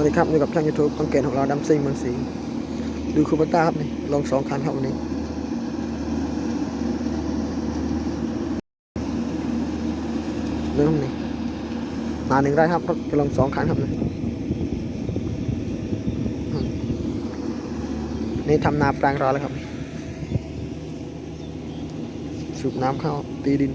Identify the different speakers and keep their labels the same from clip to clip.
Speaker 1: วัสดีครับอยู่กับช่างยูทูบต้องเกณฑ์ของเราดำซิงเมืองสิงห์ดูคูปต้าครับนี่ลงสองคันครับวันนี้เริ่มนี่นาหนึ่งได้ครับรถจะลงสองคันครับนี่นี่ทำนาแปลงรอแล้วครับสูบน้ำเข้าตีดิน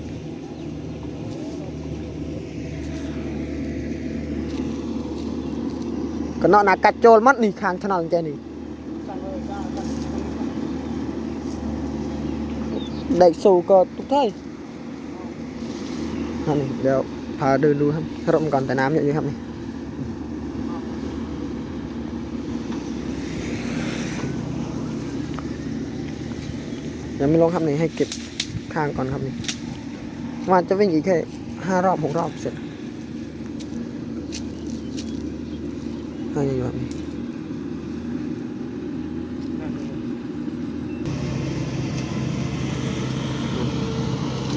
Speaker 1: ก็นอนกัดโจลมัดนี่ข้างถนนใจนี่เด็กสู่ก็ทุกท่ายนนี้เดี๋ยวพาเดินดูครับร่มก่อนแต่น้ำเยอะอยู่ครับนี่ยังไม่ลงครับนี่ให้เก็บข้างก่อนครับนี่ว่าจะวิ่งอีกแค่ห้ารอบหกรอบเสร็จ ให้อยู่ครับ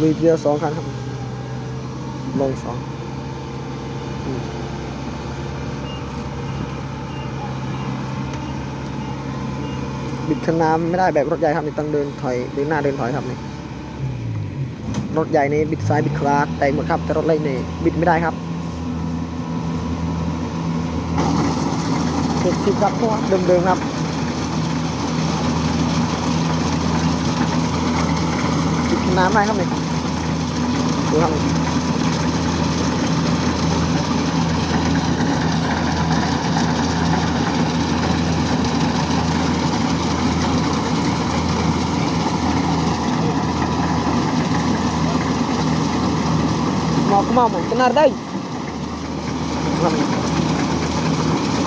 Speaker 1: มีเดียวสองคันครับ ลงสองบิดคันน้ำไม่ได้แบบรถใหญ่ครับนี่ต้องเดินถอยเดินหน้าเดินถอยครับนี่รถใหญ่นี่บิดซ้ายบิดขวาแต่หมดครับแต่รถเล็กนี่บิดไม่ได้ครับ เจ็ดสิบครับพวกเดิมๆครับจิบน้ำไ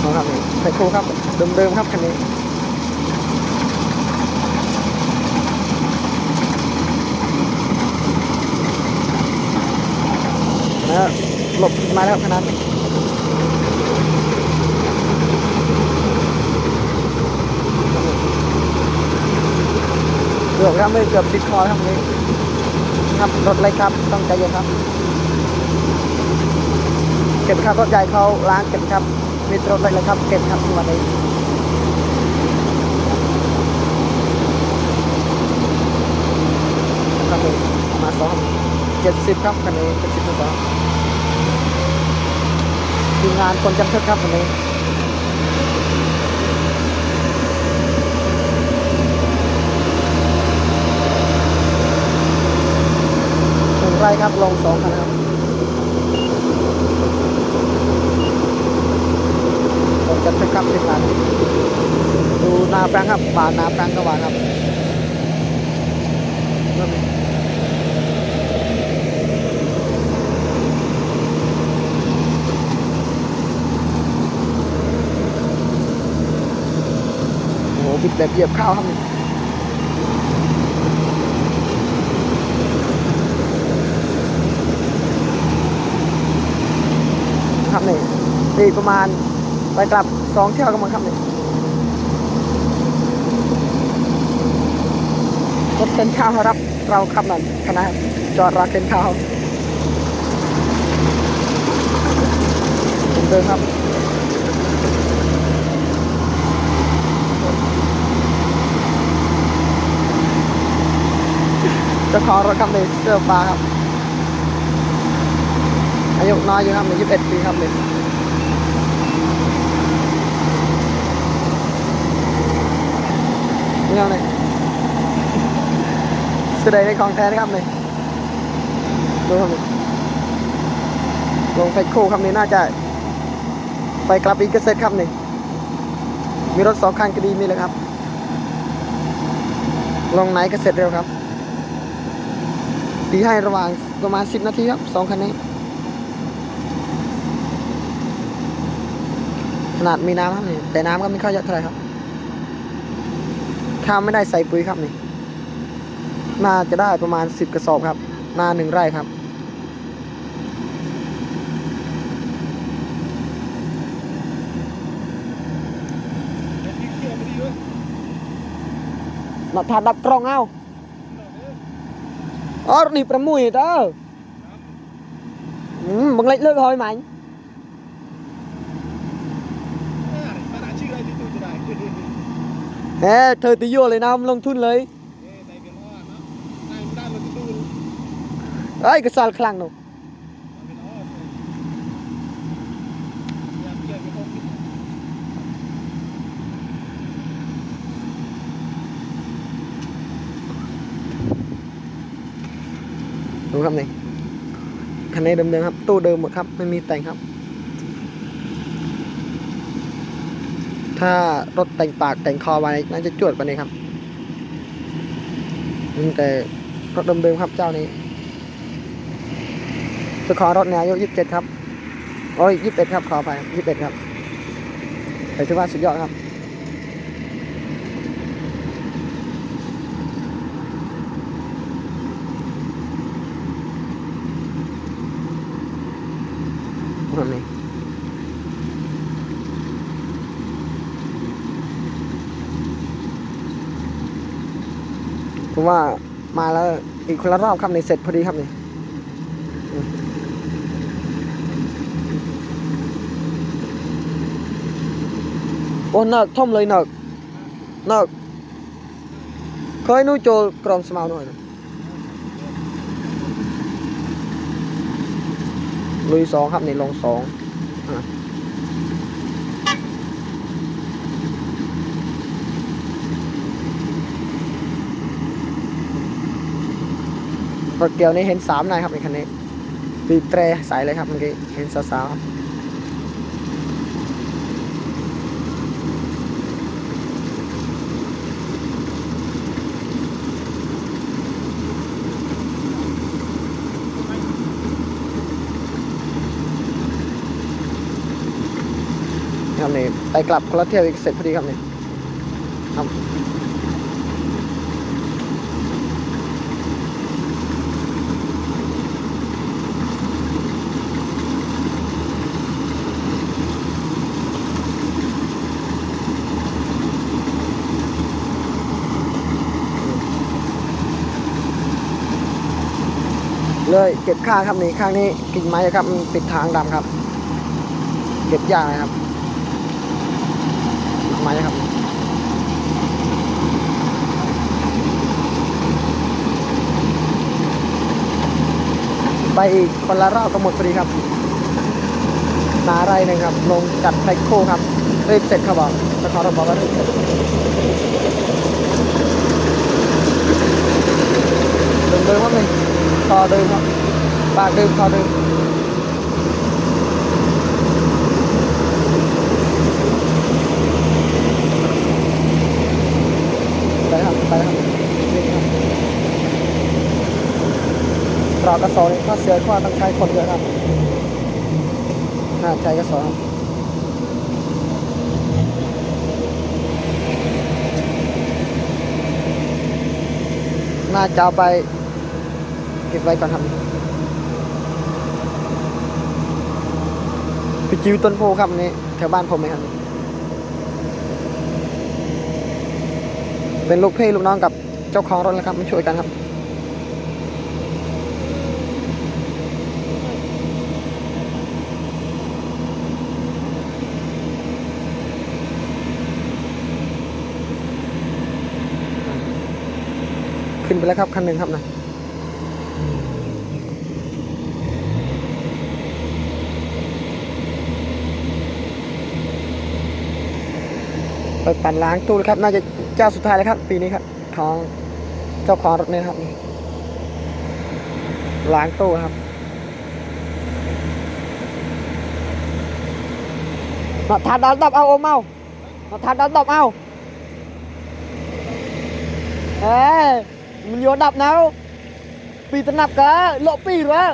Speaker 1: ด้ครับนี่ดูครับนี่ได้ครับนี่นะครับนี่ไทโคครับเดิมๆครับคันนี้แล้วหลบมาแล้วขนาดนี้เกือบครับไม่เกือบติดคอครับนี้ ครับรถอะไรครับต้องใจเย็นครับ เก็บครับรถใหญ่เขาล้างเก็บครับ มีรถไรเลยครับเก็บครับที่วันนี้ครับนี่มาซ้อมเจ็ดสิบครับคันนี้เจ็ดสิบมาซ้อมทีมงานคนจำทึกครับวันนี้หนึ่งไร่ครับลงสองคันครับ ผมจะไปครับทีมงานดูนาแปลงครับบานนาแปลงก็บานครับโอ้โหบิดแบบเหยียบข้าวครับนี่ครับนี่นี่ประมาณ ไปกลับสองเที่ยวกันมาครับนี่รถเข็นข้าวมารับเราขับนั่นคณะจอดรักเข็นข้าวผมเดินครับจ้าขอรถครับนี่เสื้อฟ้าครับ อายุน้อยอยู่ครับนี่ยี่สิบเอ็ดปีครับนี่ นี่ครับนี่แสดงในของแท้นะครับนี่ดูครับลงไปคู่ครับนี่น่าจะ ไปกลับอีกเกษตรครับนี่มีรถสองคันก็ดีนี่แหละครับ ลงไหนก็เสร็จเร็วครับตีให้ระหว่างประมาณ10นาทีครับสองคันนี้ ขนาดมีน้ำครับนี่แต่น้ำก็ไม่ค่อยเยอะเท่าไหร่ครับ ข้าวไม่ได้ใส่ปุ๋ยครับนี่ น่าจะได้ประมาณสิบกระสอบครับ นาหนึ่งไร่ครับ นัดทาดับกรองเอาอ๋อรถนี่ประมุยเด้ออืมบังเล็กเลิกหอยไหม แหมเธอตีโยเลยนะมันลงทุนเลย
Speaker 2: เอ๊ะได้กันว่าเนาะได้ได้เราจะดู
Speaker 1: เอ้ยกระสาลคลังเนาะ
Speaker 2: เป็นอ้ออยากเกี่ยวกับพวกนี้
Speaker 1: ดูครับนี่คันนี้เดิมๆครับตู้เดิมหมดครับไม่มีแต่งครับ ถ้ารถแต่งปากแต่งคอไว้น่าจะจวดกว่านี้ครับแต่รถเดิมๆครับเจ้านี้เจ้าขอรถเนี่ยอายุยี่สิบเจ็ดครับโอ้ยยี่สิบเอ็ดครับขอไปยี่สิบเอ็ดครับแต่ถือว่าสุดยอดครับแบบนี้ ผมว่ามาแล้วอีกคนละรอบครับในเสร็จพอดีครับนี่โอ้หนักท่อมเลยหนักหนักเคยนู้โจลกรอมสมาวหน่อยนะลุยสองครับในลงสองอะ รถเกียวนี้เห็นสามนายครับในคันนี้บีบแตรสายเลยครับเมื่อกี้เห็นสาวครับนี่ไปกลับคนละเที่ยวอีกเสร็จพอดีครับนี่ครับ เลยเก็บข้าครับนี่ข้างนี้กิ่งไม้ครับมันปิดทางดำครับ เก็บยากนะครับไม้ครับไปอีกคนละรอบก็หมดพอดีครับนาไรหนึ่งครับ ลงจัดแพ็คโคครับรีบเสร็จครับบอกแต่ขอราบอกว่ารีบเสร็จเดิมเดิมครับนี่ คอเดิมครับปากเดิมคอเดิมไปครับไปครับนี่ครับปลอกระสอบนี่ถ้าเสือข้อต้องใช้คนเยอะครับน่าใจกระสอบน่าจะเอาไป เก็บไว้ก่อนครับไปจิวต้นโพครับนี่แถวบ้านผมไหมครับเป็นลูกพี่ลูกน้องกับเจ้าของรถนะครับมาช่วยกันครับขึ้นไปแล้วครับคันหนึ่งครับนะ ไปปั่นล้างตู้เลยครับ น่าจะเจ้าสุดท้ายแล้วครับ ปีนี้ครับของเจ้าของรถนี่ยนะครับนี่ล้างตู้ครับมาทานดาวดับเอาโอมเอามาทานดาวดับเอาเอ้ยมันโยดับนะปีตนับกะโลปีหรือ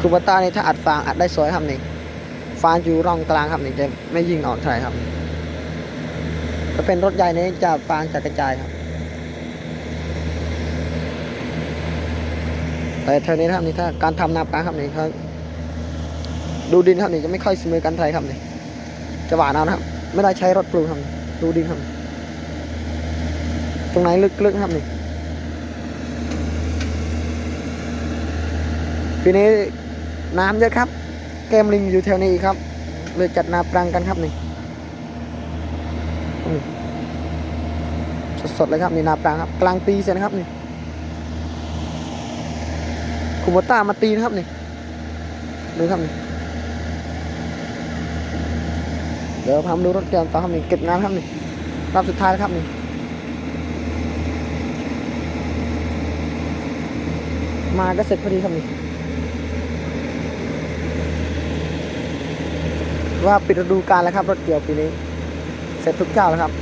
Speaker 1: คูปต้านี่ถ้าอัดฟางอัดได้สวยครับนี่ฟางอยู่ร่องกลางครับนี่จะไม่ยิงออกเท่าไหร่ครับถ้าเป็นรถใหญ่นี่จะฟางจะกระจายครับ แต่เท่านี้ครับนี่ถ้าการทำนาปลาครับนี่เขาดูดินครับนี่จะไม่ค่อยเสมอกันเท่าไหร่ครับนี่จะหวานเอานะครับ ไม่ได้ใช้รถปลูกครับดูดินครับ ตรงไหนลึกๆครับนี่ปีนี้ น้ำเยอะครับ แก้มลิงอยู่แถวนี้ครับ เลยจัดนาปรังกันครับนี่สดๆเลยครับนี่นาปรังครับกลางปีเสียนะครับนี่คุโบต้ามาตีนะครับนี่ดูครับนี่เดี๋ยวพามดูรถแกมต่อครับนี่เก็บงานครับนี่รอบสุดท้ายแล้วครับนี่มาก็เสร็จพอดีครับนี่ ว่าปิดฤดูกาลแล้วครับ รถเกี่ยวปีนี้ เสร็จทุกเจ้าแล้วครับ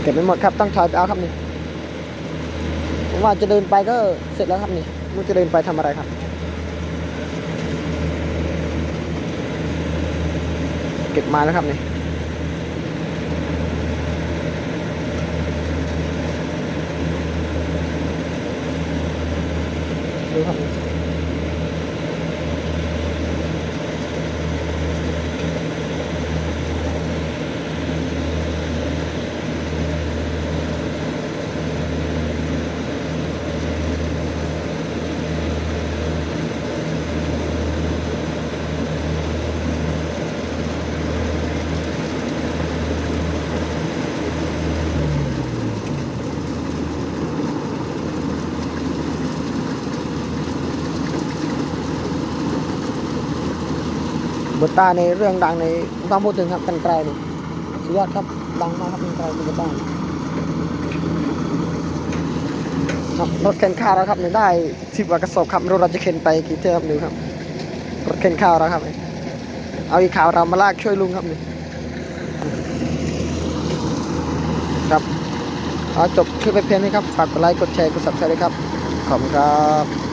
Speaker 1: เก็บไม่หมดครับต้องถอยไปเอาครับนี่ผมว่าจะเดินไปก็เสร็จแล้วครับนี่มันจะเดินไปทำอะไรครับเก็บมาแล้วครับนี่ ดูค รับตาในเรื่องดังในต้องพูดถึงครับกันไกลนี่สุดยอดครับดังมากครับกันไกลเป็นบ้านครับรถเข็นข้าวแล้วครับเนี่ยได้สิบกว่ากระสอบครับรู้เราจะเข็นไปกี่เท่าครับดูครับรถเข็นข้าวแล้วครับ เอาอีกข่าวเรามาลากช่วยลุงครับนี่ครับเอาจบคลิปไปเพียงนี้ครับฝากกดไลค์กดแชร์กดซับสไครต์ด้วยครับขอบคุณครับ